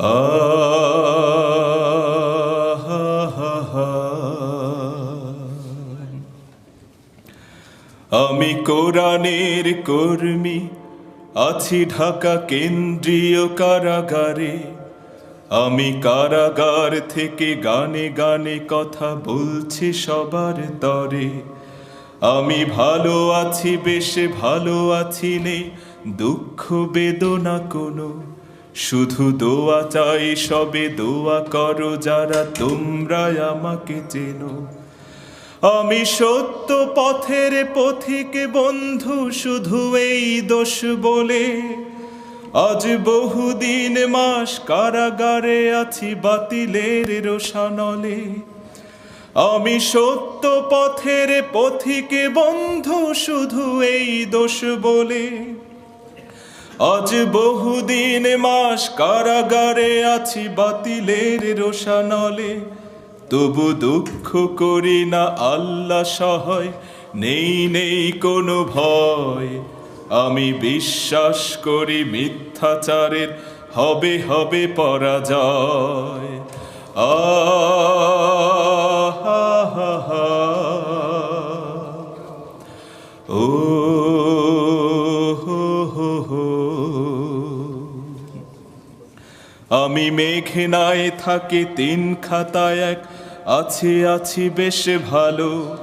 আমি কোরআনের কর্মী, আছি ঢাকা কেন্দ্রীয় কারাগারে। আমি কারাগার থেকে গানে গানে কথা বলছি সবার তরে। আমি ভালো আছি, বেশ ভালো আছি নে, দুঃখ বেদনা কোনো। শুধু দোয়া চাই, সবে দোয়া করো যারা তোমরা আমাকে চেনো। আমি সত্য পথের পথিক বন্ধু, শুধু এই দোষ বলে। আজ বহুদিন মাস কারাগারে আছি বাতিলের রোশানলে আমি সত্য পথের পথিকে বন্ধু, শুধু এই দোষ বলে। আজ বহুদিন মাস কারাগারে আছি বাতিলের রোশানলে। তবু দুঃখ করি না আল্লাহ সহায়, নেই নেই কোনো ভয়। আমি বিশ্বাস করি মিথ্যাচারের হবে হবে পরাজয়। আহ আমি মেঘনায় থাকি তিন খাতায় এক। আছি আছি, বেশ ভালো।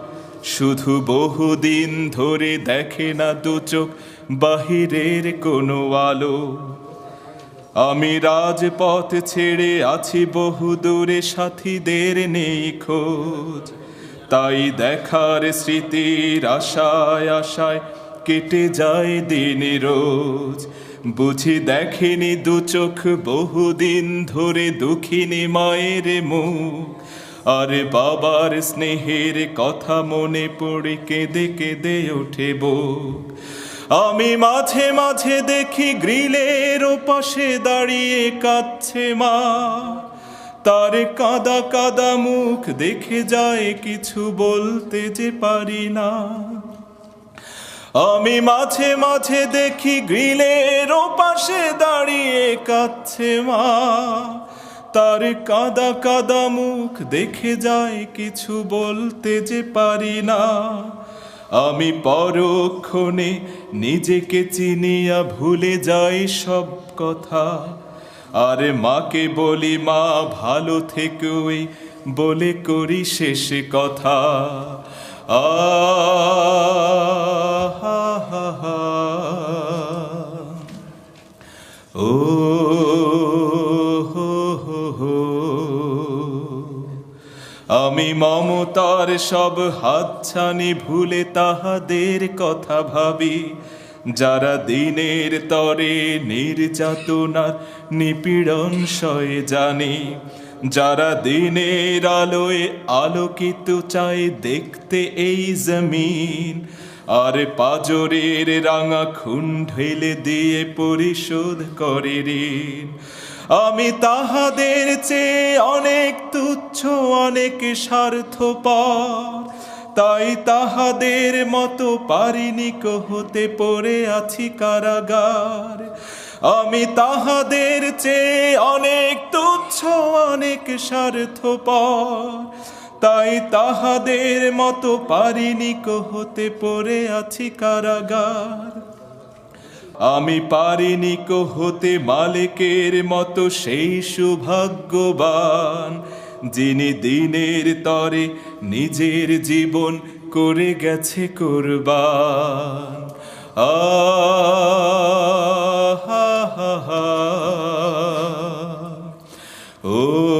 শুধু বহুদিন ধরে দেখে না দু চোখ, বাহিরের কোনো আলো। আমি রাজপথ ছেড়ে আছি বহু দূরে, সাথীদের নেই খোঁজ। তাই দেখার স্মৃতির আশায় আশায় কেটে যায় দিন রোজ। বুঝি দেখেনি দু চোখ, বহুদিন ধরে দুঃখিনী মায়ের মুখ। আরে বাবার স্নেহের কথা মনে পড়ে কেঁদে কেঁদে ওঠে বুক। আমি মাঝে মাঝে দেখি গ্রিলের ওপাশে দাঁড়িয়ে কাচ্ছে মা। তার কাদা কাদা মুখ দেখে যায় কিছু বলতে যে পারি না। আমি মাঝে মাঝে দেখি গ্রিলের পাশে দাঁড়িয়ে কাচ্ছে মা। তার কাদা কাদা মুখ দেখে যায়, কিছু বলতে যে পারি না। আমি পরক্ষণে নিজেকে চিনিয়া ভুলে যাই সব কথা। আর মাকে বলি, মা, ভালো থেকোই বলে করি শেষ কথা। আমি মমতার সব হাতছানি ভুলে তাহাদের কথা ভাবি, যারা দিনের তরে নির্যাতনার নিপীড়ন সয়ে জানি। যারা দিনের আলোয় আলোকিত চাই দেখতে এই জমিন, আর পাজরের রাঙা খুন ঢেলে দিয়ে পরিশোধ করে ঋণ। আমি তাহাদের চেয়ে অনেক তুচ্ছ, অনেক স্বার্থপর। তাই তাহাদের মতো পারিনি হতে পড়ে আছি কারাগার। আমি তাহাদের চেয়ে অনেক তুচ্ছ অনেক স্বার্থপর, তাই তাহাদের মতো পারিনি হতে পড়ে আছি কারাগার। আমি পারিনি হতে মালিকের মতো সেই সৌভাগ্যবান, যিনি দিনের তরে নিজের জীবন করে গেছে কোরবান। আহ হা হা। Oh.